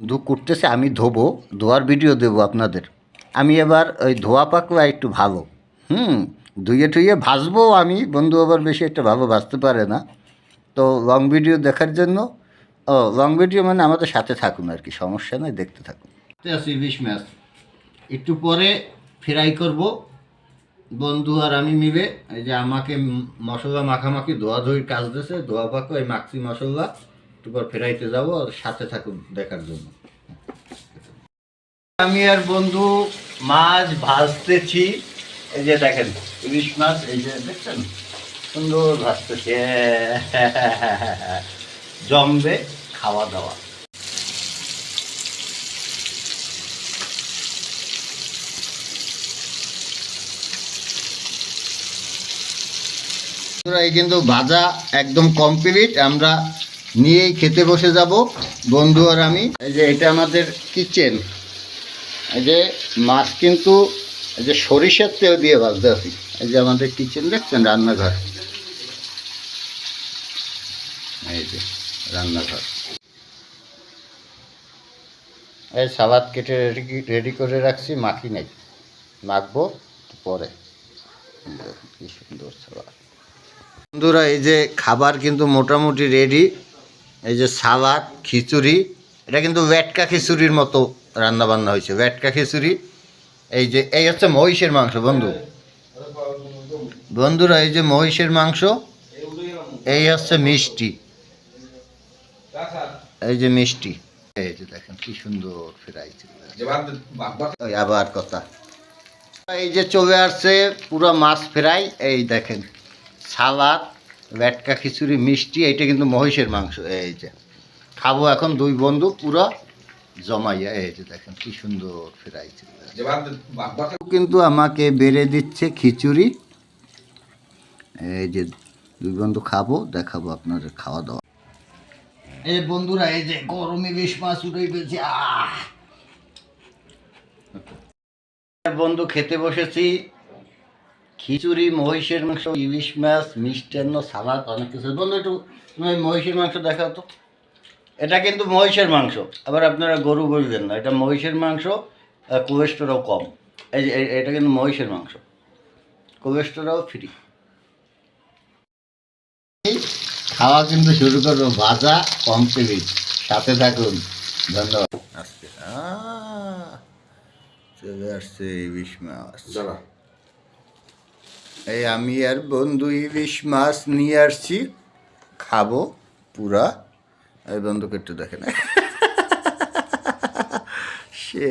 দু করতেছে, আমি ধোবো, ধোয়ার ভিডিও দেবো আপনাদের। আমি এবার ওই ধোয়া পাকলা একটু ভালো হুম, ধুয়ে টুয়ে ভাজবো আমি, বন্ধু আবার বেশি একটা ভালো ভাজতে পারে না। তো লং ভিডিও দেখার জন্য, ও লং ভিডিও মানে আমাদের সাথে থাকুন আর কি, সমস্যা নেই, দেখতে থাকুন। আছি ইলিশ মাছ একটু পরে ফ্রাই করব। বন্ধু আর আমি মিলে, এই যে আমাকে মশলা মাখামাখি ধোয়া ধুই কাজ দিয়েছে, ধোয়া পাকো এই মাখছি মশলা। পর ফেরাইতে যাব, আর সাথে থাকুন দেখার জন্য। আমি আর বন্ধু মাছ ভাজতেছি। এই যে দেখেন, ইলিশ মাছ, এই যে দেখছেন? সুন্দর ভাজতেছে। জমবে খাওয়া দাওয়া এই কিন্তু ভাজা একদম কমপ্লিট আমরা নিয়েই খেতে বসে যাব, বন্ধু আর আমি। এই যে এটা আমাদের কিচেন এই যে মাছ কিন্তু, এই যে সরিষার তেল দিয়ে ভাজতে আছি এই যে আমাদের কিচেন দেখছেন, রান্নাঘর। এই যে রান্নাঘর। এই সালাদ কেটে রেডি রেডি করে রাখছি, মাখি নাই। মাখবো পরে। কি সুন্দর সালাদ। বন্ধুরা, এই যে খাবার কিন্তু মোটামুটি রেডি এই যে সালাদ, খিচুড়ি, এটা কিন্তু ভেটকা খিচুড়ির মতো রান্নাবান্না হয়েছে। ভেটকা খিচুড়ি, এই যে, এই হচ্ছে মহিষের মাংস, বন্ধু। বন্ধুরা, এই যে মহিষের মাংস, এই হচ্ছে মিষ্টি। এই যে মিষ্টি। এই যে দেখেন কি সুন্দর ফেরাইছে ওই আবার কথা। এই যে চলে আসছে পুরো মাছ ফ্রাই, এই দেখেন, সালাদ ভেটকা খিচুড়ি মিষ্টি এইটা কিন্তু মহিষের মাংস এই যে। খাব এখন দুই বন্ধু পুরো জমাইয়া এই যে দেখেন কি সুন্দর ফেরাইছে কিন্তু আমাকে বেড়ে দিচ্ছে খিচুড়ি। এই যে দুই বন্ধু খাব দেখাবো আপনাদের খাওয়া দাওয়া এই বন্ধুরা এই যে গরমে বেশ মাছ উঠে গেছে আহ! বন্ধু খেতে বসেছি। খিচুড়ি মহিষের মাংস ইলিশ মাছ মিষ্টান্ন সালাদ অনেক কিছু। বন্ধু একটু তুমি মহিষের মাংস দেখাও তো। এটা কিন্তু মহিষের মাংস। আবার আপনারা গরু বলবেন না। এটা মহিষের মাংস কোলেস্টেরল কম। এই যে এটা কিন্তু মহিষের মাংস। কোলেস্টেরল ফ্রি খাওয়া কিন্তু শুরু করব ভাজা কমপ্লিট সাথে থাকুন। ধন্যবাদ। আজকে আহ, চলে আসছে ইলিশ মাছ। এই আমি আর বন্ধু ইলিশ মাছ নিয়ে আসছি। খাব পুরা। এই বন্ধুকে একটু দেখে না সে